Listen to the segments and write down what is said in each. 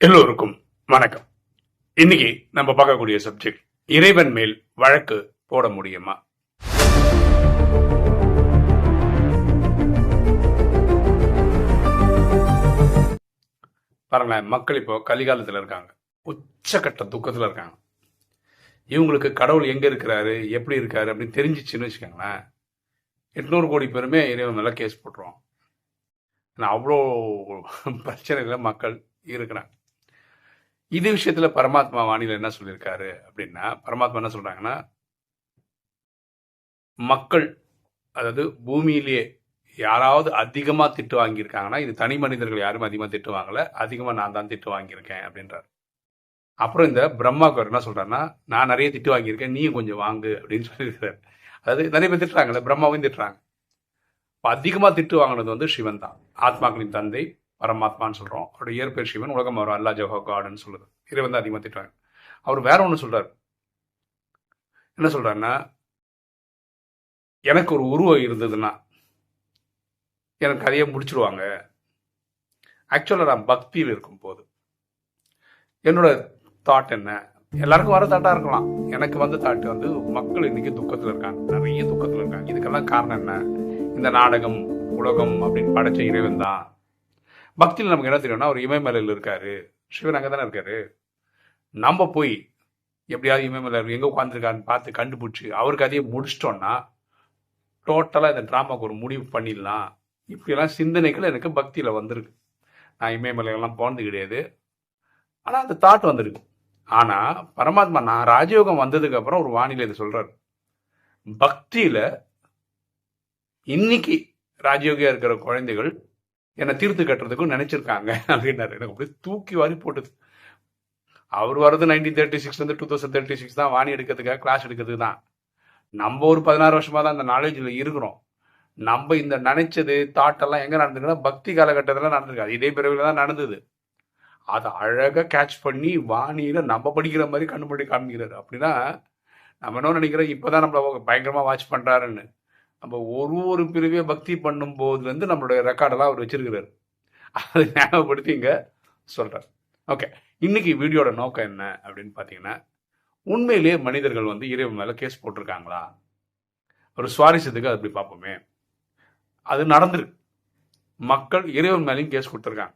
எல்லோருக்கும் வணக்கம். இன்னைக்கு நம்ம பார்க்கக்கூடிய சப்ஜெக்ட் இறைவன் மேல் வழக்கு போட முடியுமா? பாருங்களேன் மக்கள் இப்போ கலிகாலத்தில் இருக்காங்க. உச்சக்கட்ட துக்கத்தில் இருக்காங்க. இவங்களுக்கு கடவுள் எங்கே இருக்கிறாரு எப்படி இருக்காரு அப்படின்னு தெரிஞ்சிச்சுன்னு வச்சுக்கோங்களேன் எட்நூறு கோடி பேருமே இறைவன் மேலே கேஸ் போட்டுருவோம் ஆனால் அவ்வளோ பிரச்சனைகளை மக்கள் இருக்கிறாங்க. இது விஷயத்துல பரமாத்மா வானிலை என்ன சொல்லியிருக்காரு அப்படின்னா பரமாத்மா என்ன சொல்றாங்கன்னா மக்கள் அதாவது பூமியிலேயே யாராவது அதிகமாக திட்டு வாங்கியிருக்காங்கன்னா இது தனி மனிதர்கள் யாரும் அதிகமாக திட்டு வாங்கல அதிகமாக நான் தான் திட்டு வாங்கியிருக்கேன் அப்படின்றார். அப்புறம் இந்த பிரம்மாக்கு என்ன சொல்றாருன்னா நான் நிறைய திட்டு வாங்கியிருக்கேன் நீயும் கொஞ்சம் வாங்கு அப்படின்னு சொல்லியிருக்காரு. அதாவது நிறைய பேர் திட்டுறாங்கல்ல பிரம்மாவும் திட்டுறாங்க. இப்போ அதிகமாக திட்டு வாங்கினது வந்து சிவன் தான் ஆத்மாக்களின் தந்தை பரமாத்மான்னு சொல்றோம். அவருடைய இயற்பெயர் சிவன் உலகம் வரும் அல்லா ஜஹோ காடுன்னு சொல்லுது. இதை வந்து அதிகமாக திட்டுவாங்க அவர் வேற ஒன்று சொல்றாரு. என்ன சொல்றாருன்னா எனக்கு ஒரு உருவம் இருந்ததுன்னா எனக்கு கதையை முடிச்சிருவாங்க. ஆக்சுவலாக நான் பக்தியில் இருக்கும் போது என்னோட தாட் என்ன? எல்லாருக்கும் வர தாட்டா இருக்கலாம். எனக்கு வந்த தாட் வந்து மக்கள் இன்னைக்கு துக்கத்தில் இருக்காங்க. நிறைய துக்கத்தில் இருக்காங்க. இதுக்கெல்லாம் காரணம் என்ன? இந்த நாடகம் உலகம் அப்படின்னு படைச்ச இறைவன் தான். பக்தியில் நமக்கு என்ன தெரியும்னா அவர் இமயமலையில் இருக்காரு. சிவன் அங்கே தானே இருக்காரு. நம்ம போய் எப்படியாவது இமயமலையில் எங்கே உட்காந்துருக்காருன்னு பார்த்து கண்டுபிடிச்சி அவருக்கு அதையே முடிச்சிட்டோம்னா டோட்டலாக இந்த ட்ராமாவுக்கு ஒரு முடிவு பண்ணிடலாம். இப்படியெல்லாம் சிந்தனைகள் எனக்கு பக்தியில் வந்திருக்கு. நான் இமயமலையெல்லாம் போனது கிடையாது. ஆனால் அந்த தாட் வந்திருக்கு. ஆனால் பரமாத்மா நான் ராஜயோகம் வந்ததுக்கப்புறம் ஒரு வானிலை இதை சொல்கிறார் பக்தியில் இன்னைக்கு ராஜயோகியாக இருக்கிற குழந்தைகள் என்னை தீர்த்து கட்டுறதுக்கும் நினைச்சிருக்காங்க அப்படின்னாரு. எனக்கு அப்படியே தூக்கி வாரி போட்டுது. அவர் வர்றது நைன்டீன் தேர்ட்டி சிக்ஸ் வந்து டூ தௌசண்ட் தேர்ட்டி சிக்ஸ் தான் வாணி எடுக்கிறதுக்காக கிளாஸ் எடுக்கிறதுக்கு தான். நம்ம ஒரு பதினாறு வருஷமாக தான் அந்த நாலேஜில் இருக்கிறோம். நம்ம இந்த நினைச்சது தாட்டெல்லாம் எங்கே நடந்திருக்குன்னா பக்தி காலகட்டத்தில் நடந்திருக்காது இதே பிறவில தான் நடந்தது. அதை அழகாக கேட்ச் பண்ணி வாணியில் நம்ம படிக்கிற மாதிரி கண்டுபிடி காமிக்கிறாரு. அப்படின்னா நம்ம என்ன நினைக்கிறோம்? இப்போ தான் நம்மளை பயங்கரமாக வாட்ச் பண்ணுறாருன்னு நம்ம ஒரு ஒரு பிரிவே பக்தி பண்ணும்போதுலேருந்து நம்மளுடைய ரெக்கார்டெல்லாம் அவர் வச்சிருக்கிறார். அதை ஞாபகப்படுத்தி இங்கே சொல்றாரு ஓகே இன்னைக்கு வீடியோட நோக்கம் என்ன அப்படின்னு பார்த்தீங்கன்னா உண்மையிலேயே மனிதர்கள் வந்து இறைவன் மேலே கேஸ் போட்டிருக்காங்களா? ஒரு சுவாரஸ்யத்துக்கு அது அப்படி பார்ப்போமே. அது நடந்திருக்கு மக்கள் இறைவன் மேலேயும் கேஸ் கொடுத்துருக்காங்க.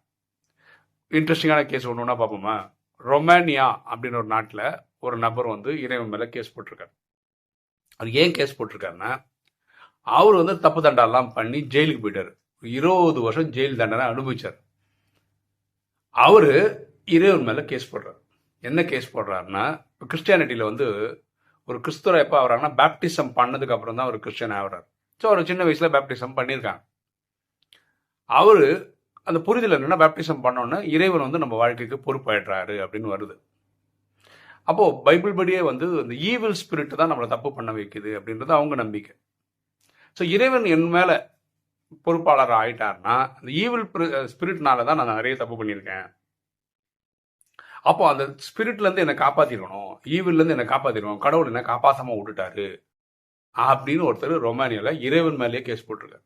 இன்ட்ரெஸ்டிங்கான கேஸ் ஒன்று ஒன்றா பார்ப்போமா? ரொமேனியா அப்படின்னு ஒரு நாட்டில் ஒரு நபர் வந்து இறைவன் மேலே கேஸ் போட்டிருக்காரு. அவர் ஏன் கேஸ் போட்டிருக்காருன்னா அவர் வந்து தப்பு தண்டெல்லாம் பண்ணி ஜெயிலுக்கு போயிட்டார். இருபது வருஷம் ஜெயில் தண்டனை அனுபவிச்சார். அவர் இறைவன் மேலே கேஸ் போடுறாரு. என்ன கேஸ் போடுறாருன்னா இப்போ கிறிஸ்டியானிட்டியில் வந்து ஒரு கிறிஸ்துவ எப்போ ஆகிறாங்கன்னா பேப்டிசம் பண்ணதுக்கு அப்புறம் தான் ஒரு கிறிஸ்டியன் ஆகிறார். ஸோ அவர் சின்ன வயசில் பேப்டிசம் பண்ணியிருக்காங்க. அவர் அந்த புரிதல் என்னென்னா பேப்டிசம் பண்ணோன்னா இறைவன் வந்து நம்ம வாழ்க்கைக்கு பொறுப்பாயிடுறாரு அப்படின்னு வருது. அப்போது பைபிள் படியே வந்து இந்த ஈவில் ஸ்பிரிட் தான் நம்மளை தப்பு பண்ண வைக்குது அப்படின்றது அவங்க நம்பிக்கை. ஸோ இறைவன் என் மேலே பொறுப்பாளர் ஆயிட்டார்னா அந்த ஈவில் ஸ்பிரிட்னால தான் நான் நிறைய தப்பு பண்ணியிருக்கேன். அப்போ அந்த ஸ்பிரிட்ல இருந்து என்னை காப்பாத்திருக்கணும் ஈவில்ல இருந்து என்னை காப்பாத்திருக்கணும் கடவுள் என்ன காப்பாத்தாம விட்டுட்டாரு அப்படின்னு ஒருத்தர் ரொமானியால இறைவன் மேலேயே கேஸ் போட்டிருக்காரு.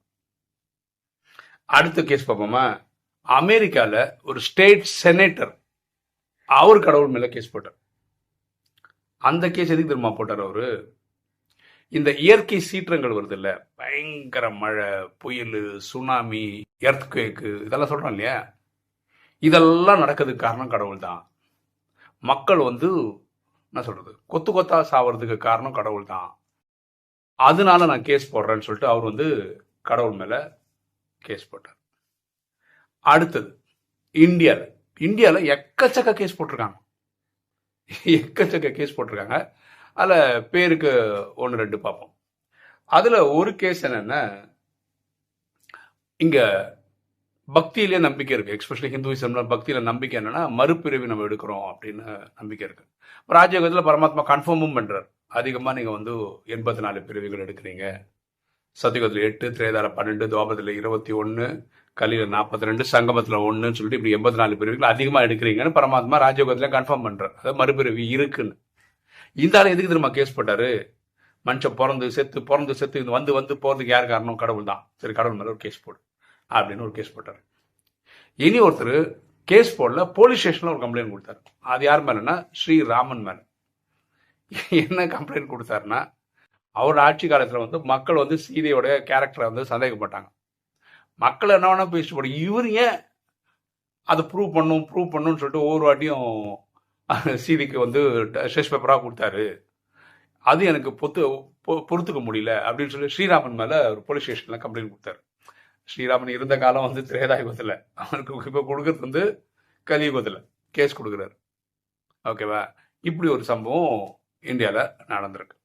அடுத்த கேஸ் பார்ப்போமா? அமெரிக்கால ஒரு ஸ்டேட் செனேட்டர் அவர் கடவுள் மேல கேஸ் போட்டார். அந்த கேஸ் எதுக்கு தெரியுமா போட்டார் அவரு? இந்த இயற்கை சீற்றங்கள் வருது இல்ல பயங்கர மழை புயல் சுனாமி எர்த்குவேக்கு இதெல்லாம் சொல்றோம் இல்லையா? இதெல்லாம் நடக்கிறதுக்கு காரணம் கடவுள் தான் மக்கள் வந்து என்ன சொல்றது கொத்து கொத்தா சாவறதுக்கு காரணம் கடவுள் தான் அதனால நான் கேஸ் போடுறேன்னு சொல்லிட்டு அவர் வந்து கடவுள் மேல கேஸ் போட்டார். அடுத்தது இந்தியாவில் இந்தியாவில் எக்கச்சக்க கேஸ் போட்டிருக்காங்க. எக்கச்சக்க கேஸ் போட்டிருக்காங்க. அதில் பேருக்கு ஒன்று ரெண்டு பார்ப்போம். அதில் ஒரு கேஸ் என்னென்னா இங்கே பக்தியிலே நம்பிக்கை இருக்குது எக்ஸ்பெஷலி ஹிந்துவிசம்ல பக்தியில் நம்பிக்கை என்னென்னா மறுபிறவி நம்ம எடுக்கிறோம் அப்படின்னு நம்பிக்கை இருக்குது ராஜயோகத்தில் பரமாத்மா கன்ஃபார்மும் பண்ணுறார் அதிகமாக நீங்கள் வந்து எண்பத்தி நாலு பிரிவுகள் எடுக்கிறீங்க. சத்தியுகத்தில் எட்டு திரேதார பன்னெண்டு துவாபத்தில் இருபத்தி ஒன்று கலியில் நாற்பத்தி ரெண்டு சங்கமத்தில் ஒன்றுன்னு சொல்லிட்டு இப்படி எண்பத்தி நாலு பிரிவுகள் அதிகமாக எடுக்கிறீங்கன்னு பரமாத்மா ராஜயோகத்தில் கன்ஃபார்ம் பண்ணுறார் அதாவது மறுபிறவி இருக்குன்னு. இந்த ஆள் எதுக்கு தெரியுமா கேஸ் போட்டாரு? மனுஷன் பிறந்து செத்து பிறந்து செத்து இது வந்து வந்து போகிறதுக்கு யார் காரணம்? கடவுள் தான். சரி கடவுள் மேலே ஒரு கேஸ் போடு. அப்படின்னு ஒரு கேஸ் போட்டார். இனி ஒருத்தர் கேஸ் போடல போலீஸ் ஸ்டேஷனில் ஒரு கம்ப்ளைண்ட் கொடுத்தாரு. அது யார் மேலேன்னா ஸ்ரீராமன் மேலே. என்ன கம்ப்ளைண்ட் கொடுத்தாருன்னா அவர் ஆட்சி காலத்தில் வந்து மக்கள் வந்து சீதையோட கேரக்டரை வந்து சந்தேகப்பட்டாங்க. மக்கள் என்ன வேணால் பேசிட்டு போட. இவர் ஏன் அதை ப்ரூவ் பண்ணும் ப்ரூவ் பண்ணுன்னு சொல்லிட்டு ஒவ்வொரு வாட்டியும் சிவிக்கு வந்து டெஸ்ட் பேப்பராக கொடுத்தாரு. அது எனக்கு பொத்து பொ- பொறுத்துக்க முடியல அப்படின்னு சொல்லி ஸ்ரீராமன் மேலே ஒரு போலீஸ் ஸ்டேஷனில் கம்ப்ளைண்ட் கொடுத்தாரு. ஸ்ரீராமன் இருந்த காலம் வந்து திரேதாயுகத்தில். அவனுக்கு இப்போ கொடுக்கறது வந்து கலியுகத்தில் கேஸ் கொடுக்குறாரு. ஓகேவா இப்படி ஒரு சம்பவம் இந்தியாவில் நடந்திருக்கு.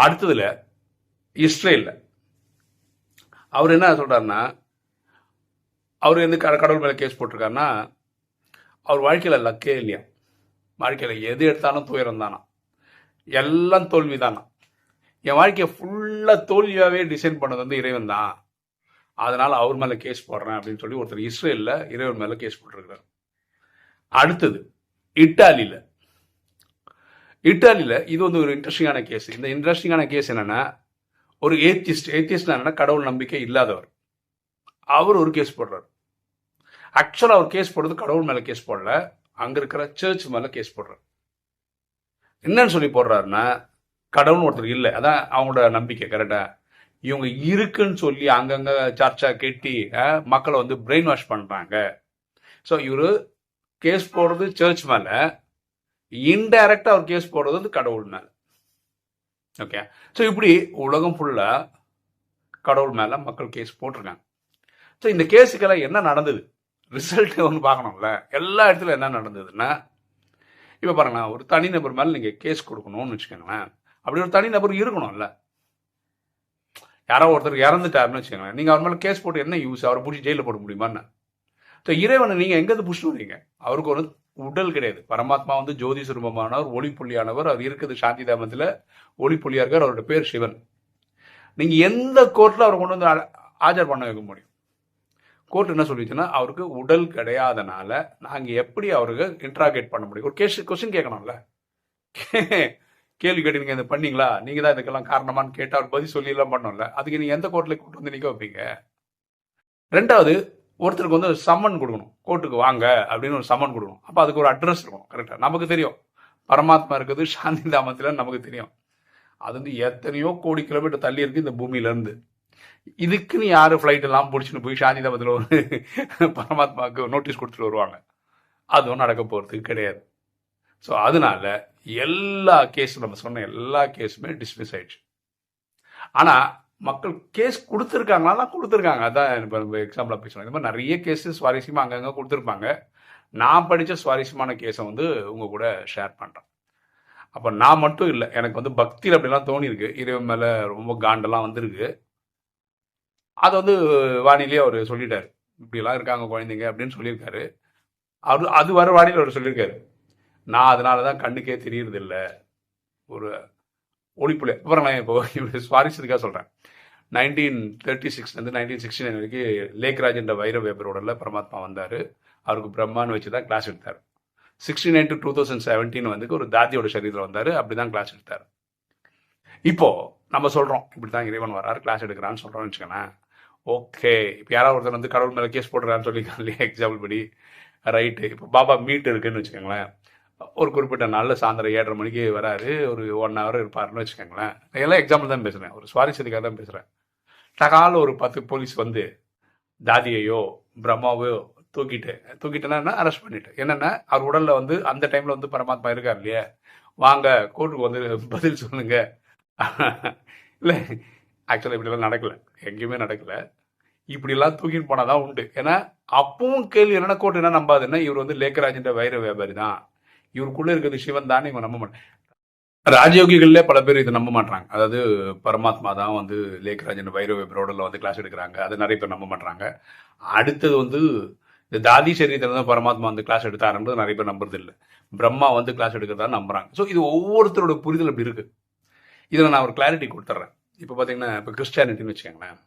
அடுத்ததில் இஸ்ரேலில். அவர் என்ன சொல்கிறாருன்னா அவர் எந்த கட- கடவுள் மேலே கேஸ் போட்டிருக்காருன்னா அவர் வாழ்க்கையில் லக்கே இல்லையா? வாழ்க்கையில் எது எடுத்தாலும் துயரம் தானா எல்லாம் தோல்வி தானா என் வாழ்க்கையை ஃபுல்லாக தோல்வியாகவே டிசைன் பண்ணது வந்து இறைவன் தான் அதனால் அவர் மேலே கேஸ் போடுறேன் அப்படின்னு சொல்லி ஒருத்தர் இஸ்ரேலில் இறைவன் மேலே கேஸ் போட்டிருக்கிறார். அடுத்தது இட்டாலியில். இட்டாலியில் இது வந்து ஒரு இன்ட்ரெஸ்டிங்கான கேஸ் இந்த இன்ட்ரெஸ்டிங்கான கேஸ் என்னென்னா ஒரு ஏத்திஸ்ட் ஏத்திஸ்ட் என்னென்னா கடவுள் நம்பிக்கை இல்லாதவர். அவர் ஒரு கேஸ் போடுறாரு. ஆக்சுவலாக அவர் கேஸ் போடுறது கடவுள் மேலே கேஸ் போடல. அங்கே இருக்கிற சர்ச் மேலே கேஸ் போடுறாரு. என்னன்னு சொல்லி போடுறாருன்னா கடவுள்னு ஒருத்தர் இல்லை. அதான் அவங்களோட நம்பிக்கை கரெக்டா இவங்க இருக்குன்னு சொல்லி அங்கங்க சர்ச்சா கெட்டி மக்களை வந்து பிரெயின் வாஷ் பண்றாங்க. ஸோ இவர் கேஸ் போடுறது சர்ச் மேல இன்டைரக்டா அவர் கேஸ் போடுறது வந்து கடவுள் மேல. ஓகே ஸோ இப்படி உலகம் ஃபுல்லா கடவுள் மேல மக்கள் கேஸ் போட்டிருக்காங்க. ஸோ இந்த கேஸுக்கெல்லாம் என்ன நடந்தது? ரிசல்ட் ஒன்று பார்க்கணும்ல. எல்லா இடத்துல என்ன நடந்ததுன்னா இப்போ பாருங்களேன் ஒரு தனிநபர் மேலே நீங்கள் கேஸ் கொடுக்கணும்னு வச்சுக்கோங்களேன். அப்படி ஒரு தனிநபர் இருக்கணும்ல. யாரோ ஒருத்தர் இறந்துட்டாருன்னு வச்சுக்கோங்களேன். நீங்கள் அவர் மேலே கேஸ் போட்டு என்ன யூஸ் அவரை பிடிச்சி ஜெயிலில் போட முடியுமான்னு ஸோ இறைவனை நீங்கள் எங்கேருந்து பிடிச்சிட்டு வரீங்க அவருக்கு ஒரு உடல் கிடையாது. பரமாத்மா வந்து ஜோதி சுரூபமானவர் ஒளிப்புள்ளியானவர் அவர் இருக்குது சாந்தி தாமத்தில். ஒளிப்புள்ளியா இருக்கார் அவரோட பேர் சிவன். நீங்கள் எந்த கோர்ட்டில் அவரை கொண்டு வந்து ஆஜர் பண்ண வைக்க முடியும்? கோர்ட் என்ன சொல்லிச்சுன்னா அவருக்கு உடல் கிடையாதனால நாங்கள் எப்படி அவருக்கு இன்ட்ராகேட் பண்ண முடியும்? ஒரு கேஷ் கொஸ்டின் கேட்கணும்ல. கேள்வி கேட்டு நீங்கள் இதை பண்ணீங்களா? நீங்கள் தான் இதுக்கெல்லாம் காரணமான்னு கேட்டு அவர் பதில் சொல்லி எல்லாம் பண்ணோம்ல. அதுக்கு நீங்கள் எந்த கோர்ட்டில் கூட்டு வந்து நிற்க வைப்பீங்க? ரெண்டாவது ஒருத்தருக்கு வந்து சம்மன் கொடுக்கணும். கோர்ட்டுக்கு வாங்க அப்படின்னு ஒரு சம்மன் கொடுக்கணும். அப்போ அதுக்கு ஒரு அட்ரஸ் இருக்கணும் கரெக்டாக நமக்கு தெரியும். பரமாத்மா இருக்குது சாந்தி தாமத்தில் நமக்கு தெரியும். அது வந்து எத்தனையோ கோடி கிலோமீட்டர் தள்ளி இருக்கு இந்த பூமியிலேருந்து இதுக்குன்னு யார் ஃப்ளைட் எல்லாம் பிடிச்சின்னு போய் சாந்தி ஒரு பரமாத்மாவுக்கு நோட்டீஸ் கொடுத்துட்டு வருவாங்க. அதுவும் நடக்க போகிறது கிடையாது. ஸோ அதனால எல்லா கேஸும் நம்ம சொன்ன எல்லா கேஸுமே டிஸ்மிஸ் ஆயிடுச்சு. ஆனால் மக்கள் கேஸ் கொடுத்துருக்காங்களா கொடுத்துருக்காங்க. அதான் இப்போ நம்ம எக்ஸாம்பிளாக பேசணும் இந்த மாதிரி நிறைய கேஸு சுவாரஸ்யமாக அங்கங்கே கொடுத்துருப்பாங்க. நான் படித்த சுவாரஸ்யமான கேஸை வந்து உங்கள் கூட ஷேர் பண்ணுறேன் அப்போ நான் மட்டும் இல்லை எனக்கு வந்து பக்தியில் அப்படிலாம் தோணியிருக்கு. இறைவன் மேலே ரொம்ப காண்டெல்லாம் வந்திருக்கு. அதை வந்து வானிலையே அவர் சொல்லிட்டாரு. இப்படிலாம் இருக்காங்க குழந்தைங்க அப்படின்னு சொல்லியிருக்காரு. அவர் அது வர வானிலை அவர் சொல்லியிருக்காரு. நான் அதனால தான் கண்ணுக்கே தெரியறது ஒரு ஒளிப்புல அப்புறம் நான் இப்போ இப்படி சுவாரஸ்யத்துக்காக சொல்கிறேன் நைன்டீன் தேர்ட்டி சிக்ஸ்லேருந்து நைன்டீன் சிக்ஸ்டி நைன் வரைக்கும் லேக்ராஜ் என்ற வைர வேபரோடல பரமாத்மா வந்தார். அவருக்கு பிரம்மான்னு வச்சு தான் கிளாஸ் எடுத்தார். Sixty nine to two thousand seventeen வந்து ஒரு தாதியோட சரீரத்தில் வந்தார். அப்படி தான் கிளாஸ் எடுத்தார். இப்போ நம்ம சொல்கிறோம் இப்படி தான் இறைவன் வராரு கிளாஸ் எடுக்கிறான்னு சொல்கிறோம்னு வச்சுக்கோங்களேன். ஓகே. இப்போ யாராவது ஒருத்தர் வந்து கடவுள் மேலே கேஸ் போடுறான்னு சொல்லியிருக்காங்க இல்லையா எக்ஸாம்பிள் படி? ரைட்டு இப்போ பாபா மீட் இருக்குன்னு வச்சுக்கோங்களேன். ஒரு குறிப்பிட்ட நாளில் சாயந்தரம் ஏழரை மணிக்கு வராரு. ஒரு ஒன் ஹவர் இருப்பாருன்னு வச்சுக்கோங்களேன். எல்லாம் எக்ஸாம்பிள் தான் பேசுகிறேன் ஒரு சுவாரஸ்யத்துக்காக தான் பேசுகிறேன் டகால ஒரு பத்து போலீஸ் வந்து தாதியையோ பிரம்மாவையோ தூக்கிட்டு தூக்கிட்டேன்னா அரெஸ்ட் பண்ணிட்டு. என்னென்னா அவர் உடலில் வந்து அந்த டைமில் வந்து பரமாத்மா இருக்கார் இல்லையா? வாங்க கோர்ட்டுக்கு வந்து பதில் சொல்லுங்க. இல்லை ஆக்சுவலாக இப்படிலாம் நடக்கல. எங்கேயுமே நடக்கலை. இப்படிலாம் தூக்கிட்டு போனால் தான் உண்டு. ஏன்னா அப்பவும் கேள்வி என்னென்ன கோட் என்ன நம்பாதுன்னா இவர் வந்து லேக்கராஜ்ன்ற வைர வியாபாரி தான். இவருக்குள்ளே இருக்கிறது சிவன் தான் இவங்க நம்ப மாட்டேன் ராஜயோகிகள்லேயே பல பேர் இதை நம்ப மாட்டாங்க அதாவது பரமாத்மா தான் வந்து லேக்கராஜன் வைர வியாபாரோடல வந்து கிளாஸ் எடுக்கிறாங்க. அது நிறைய பேர் நம்ப மாட்டாங்க அடுத்தது வந்து இந்த தாதி சரீரத்தில் தான் பரமாத்மா வந்து கிளாஸ் எடுத்தாருன்றது நிறைய பேர் நம்புறது இல்லை. பிரம்மா வந்து கிளாஸ் எடுக்கிறதா நம்புறாங்க. ஸோ இது ஒவ்வொருத்தரோட புரிதல் அப்படி இருக்கு. இதில் நான் ஒரு கிளாரிட்டி கொடுத்துட்றேன் இப்போ பார்த்தீங்கன்னா இப்போ கிறிஸ்டியானிட்டின்னு வச்சுக்கோங்களேன்.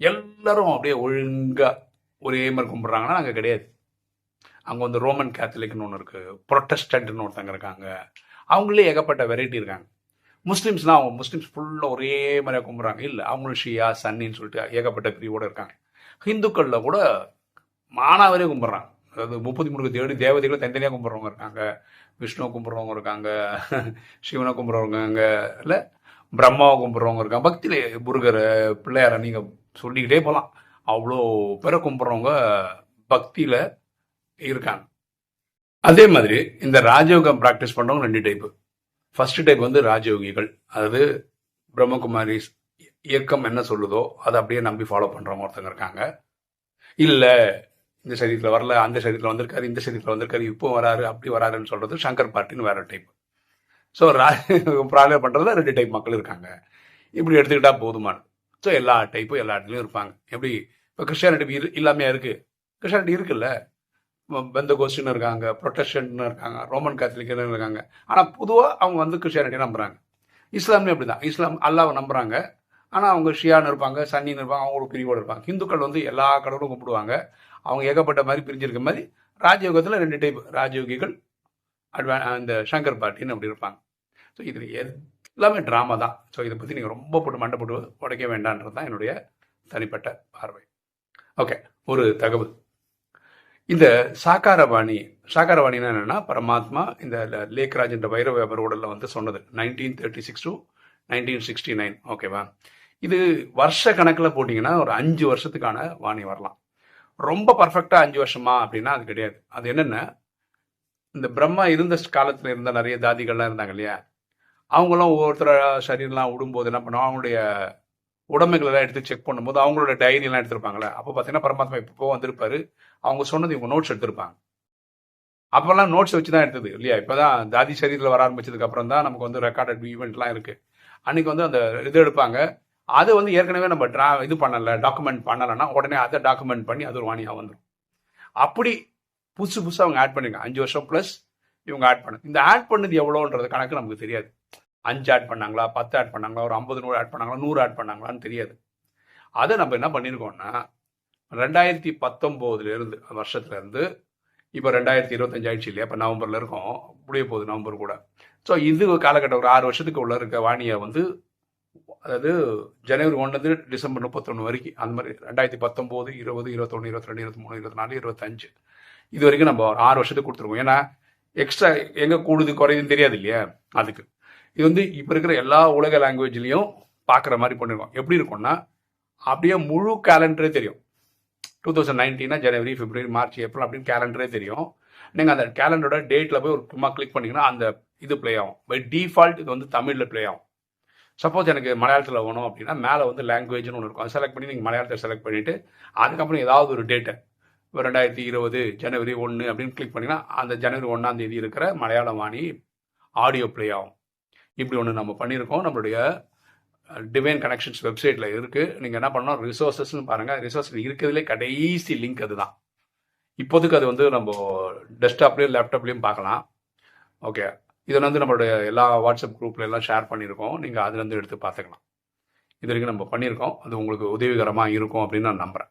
எல்லாரும் அப்படியே ஒழுங்காக ஒரே மாதிரி கும்பிட்றாங்கன்னா அங்கே கிடையாது. அங்கே வந்து ரோமன் கேத்தலிக்னு ஒன்று இருக்குது ப்ரொட்டஸ்டன்ட்னு ஒருத்தங்க இருக்காங்க. அவங்களே ஏகப்பட்ட வெரைட்டி இருக்காங்க. முஸ்லீம்ஸ்னால் அவங்க முஸ்லீம்ஸ் ஃபுல்லாக ஒரே மாதிரியாக கும்பிட்றாங்க. இல்லை அவங்களும் ஷியா சன்னின்னு சொல்லிட்டு ஏகப்பட்ட பிரிவோடு இருக்காங்க. ஹிந்துக்களில் கூட மானாவரே கும்பிட்றாங்க. அதாவது முப்பத்தி மூணு தேடி தேவதைகளை தனித்தனியாக கும்பிட்றவங்க இருக்காங்க. விஷ்ணுவை கும்பிட்றவங்க இருக்காங்க. சிவனை கும்பிட்றவங்க இல்லை பிரம்மாவை கும்பிட்றவங்க இருக்காங்க. பக்தியிலே முருகர் பிள்ளையாரை நீங்கள் சொல்லிக்கிட்டே போகலாம் அவ்வளோ பேரை கும்பிட்றவங்க பக்தியில் இருக்காங்க. அதே மாதிரி இந்த ராஜயோகம் ப்ராக்டிஸ் பண்ணுறவங்க ரெண்டு டைப்பு ஃபர்ஸ்ட் டைப் வந்து ராஜயோகிகள். அதாவது பிரம்மகுமாரி இயக்கம் என்ன சொல்லுதோ அதை அப்படியே நம்பி ஃபாலோ பண்ணுறவங்க ஒருத்தங்க இருக்காங்க. இல்லை இந்த சரீரத்தில் வரல அந்த சரீரத்தில் வந்திருக்காரு இந்த சரீரத்தில் வந்திருக்காரு இப்போ வராரு அப்படி வராருன்னு சொல்கிறது சங்கர் பார்ட்டின்னு வேற டைப் ஸோ ப்ராப்ளம் பண்ணுறதுல ரெண்டு டைப் மக்கள் இருக்காங்க. இப்படி எடுத்துக்கிட்டால் போதுமானது ஸோ எல்லா டைப்பும் எல்லா இடத்துலையும் இருப்பாங்க. எப்படி? இப்போ கிறிஸ்டியானிட்டி இரு இல்லாமையாக இருக்குது கிறிஸ்டியானிட்டி இருக்குல்ல. பெந்த கோஸ்டின்னு இருக்காங்க ப்ரொட்டஸ்டன்ட்னு இருக்காங்க ரோமன் கேத்தலிக்னு இருக்காங்க. ஆனால் பொதுவாக அவங்க வந்து கிறிஸ்டியானிட்டி நம்புகிறாங்க இஸ்லாம்லேயும் அப்படி தான் இஸ்லாம் அல்லாவை நம்புகிறாங்க ஆனால் அவங்க ஷியான்னு இருப்பாங்க சன்னின்னு இருப்பாங்க அவங்க பிரிவோடு இருப்பாங்க. ஹிந்துக்கள் வந்து எல்லா கடவுளும் கும்பிடுவாங்க. அவங்க ஏகப்பட்ட மாதிரி பிரிஞ்சிருக்க மாதிரி ராஜயோகத்தில் ரெண்டு டைப் ராஜயோகிகள் அட்வா அந்த சங்கர் பாட்டின்னு அப்படி இருப்பாங்க. ஸோ இது எல்லாமே ட்ராமா தான். ஸோ இதை பற்றி நீங்கள் ரொம்ப போட்டு மண்டை போட்டு உடைக்க வேண்டான்றது தான் என்னுடைய தனிப்பட்ட பார்வை. ஓகே ஒரு தகவல். இந்த சாக்காரவாணி சாக்காரவாணினா என்னென்னா பரமாத்மா இந்த லேக்ராஜ் என்ற வைரவ வியாபாரோடல வந்து சொன்னது nineteen thirty six to nineteen sixty nine ஓகேவா இது வருஷ கணக்கில் போட்டிங்கன்னா ஒரு அஞ்சு வருஷத்துக்கான வாணி வரலாம். ரொம்ப பர்ஃபெக்டாக அஞ்சு வருஷமா அப்படின்னா அது கிடையாது. அது என்னென்ன இந்த பிரம்மா இருந்த காலத்தில் இருந்த நிறைய தாதிகள்லாம் இருந்தாங்க இல்லையா? அவங்களாம் ஒவ்வொருத்தர சரீரெலாம் விடும்போது என்ன பண்ணுவோம் அவங்களுடைய உடமைகளெல்லாம் எடுத்து செக் பண்ணும்போது அவங்களோட டைரியெல்லாம் எடுத்திருப்பாங்களே அப்போ பார்த்தீங்கன்னா பரமாத்மா இப்போ வந்திருப்பாரு? அவங்க சொன்னது இவங்க நோட்ஸ் எடுத்திருப்பாங்க. அப்போல்லாம் நோட்ஸ் வச்சு தான் எடுத்தது இல்லையா? இப்போ தான் தாதி சரீரத்தில் வர ஆரம்பிச்சதுக்கு அப்புறம் தான் நமக்கு வந்து ரெக்கார்டட் ஈவெண்ட்லாம் இருக்குது அன்னைக்கு வந்து அந்த இது எடுப்பாங்க. அது வந்து ஏற்கனவே நம்ம ட்ரா இது பண்ணலை டாக்குமெண்ட் பண்ணலைன்னா உடனே அதை டாக்குமெண்ட் பண்ணி அது ஒரு வாணியாக வந்துடும் அப்படி புதுசு புதுசாக அவங்க ஆட் பண்ணுங்க அஞ்சு வருஷம் ப்ளஸ் இவங்க ஆட் பண்ணு இந்த ஆட் பண்ணது எவ்வளோன்றது கணக்கு நமக்கு தெரியாது. அஞ்சு ஆட் பண்ணாங்களா பத்து ஆட் பண்ணாங்களா ஒரு ஐம்பது நூறு ஆட் பண்ணாங்களா நூறு ஆட் பண்ணாங்களான்னு தெரியாது. அதை நம்ம என்ன பண்ணியிருக்கோம்னா ரெண்டாயிரத்தி பத்தொம்போதுலேருந்து வருஷத்துலேருந்து இப்போ ரெண்டாயிரத்தி இருபத்தஞ்சு ஆயிடுச்சு இல்லையா இப்போ நவம்பரில் இருக்கோம் முடிய போகுது நவம்பர் கூட. ஸோ இது காலகட்டம் ஒரு ஆறு வருஷத்துக்கு உள்ள இருக்க வாணியை வந்து அதாவது ஜனவரி ஒன்றுலேருந்து டிசம்பர் முப்பத்தொன்று வரைக்கும் அந்த மாதிரி ரெண்டாயிரத்தி பத்தொம்போது இருபது இருபத்தொன்று இருபத்தி ரெண்டு இருபத்தி மூணு இருபத்தி நாலு இருபத்தஞ்சு இது வரைக்கும் நம்ம ஒரு ஆறு வருஷத்துக்கு கொடுத்துருவோம் ஏன்னா எக்ஸ்ட்ரா எங்கே கூடுது குறையுதுன்னு தெரியாது இல்லையா? அதுக்கு. இது வந்து இப்போ இருக்கிற எல்லா உலக லாங்குவேஜ்லேயும் பார்க்குற மாதிரி பண்ணிருக்கோம். எப்படி இருக்கும்னா அப்படியே முழு கேலண்டரே தெரியும். டூ தௌசண்ட் நைன்டீனா ஜனவரி பிப்ரவரி மார்ச் ஏப்ரல் அப்படின்னு கேலண்டரே தெரியும். நீங்கள் அந்த கேலண்டரோட டேட்டில் போய் ஒரு சும்மா கிளிக் பண்ணிங்கன்னா அந்த இது ப்ளே ஆகும். பை டிஃபால்ட் இது வந்து தமிழில் ப்ளே ஆகும். சப்போஸ் எனக்கு மலையாளத்தில் வேணும் அப்படின்னா மேலே வந்து லாங்குவேஜ்னு ஒன்று இருக்கும். அதை செலக்ட் பண்ணி நீங்கள் மலையாளத்தை செலக்ட் பண்ணிவிட்டு அதுக்கப்புறம் ஏதாவது ஒரு டேட்டை ரெண்டாயிரத்தி இருபது ஜனவரி ஒன்று அப்படின்னு கிளிக் பண்ணிங்கன்னா அந்த ஜனவரி ஒன்றாம் தேதி இருக்கிற மலையாள வாணி ஆடியோ ப்ளே ஆகும். இப்படி ஒன்று நம்ம பண்ணியிருக்கோம். நம்மளுடைய டிவைன் கனெக்ஷன்ஸ் வெப்சைட்டில் இருக்குது நீங்கள் என்ன பண்ணணும்? ரிசோர்ஸஸ்னு பாருங்கள் ரிசோர்ஸில் இருக்கிறதுலே கடைசி லிங்க் அதுதான். இப்போதைக்கு அது வந்து நம்ம டெஸ்க்டாப்லேயும் லேப்டாப்லேயும் பார்க்கலாம். ஓகே இதை வந்து நம்மளுடைய எல்லா வாட்ஸ்அப் குரூப்ல எல்லாம் ஷேர் பண்ணியிருக்கோம். நீங்கள் அதுலேருந்து எடுத்து பார்த்துக்கலாம். இது வரைக்கும் நம்ம பண்ணியிருக்கோம். அது உங்களுக்கு உதவிகரமாக இருக்கும் அப்படின்னு நான் நம்புகிறேன்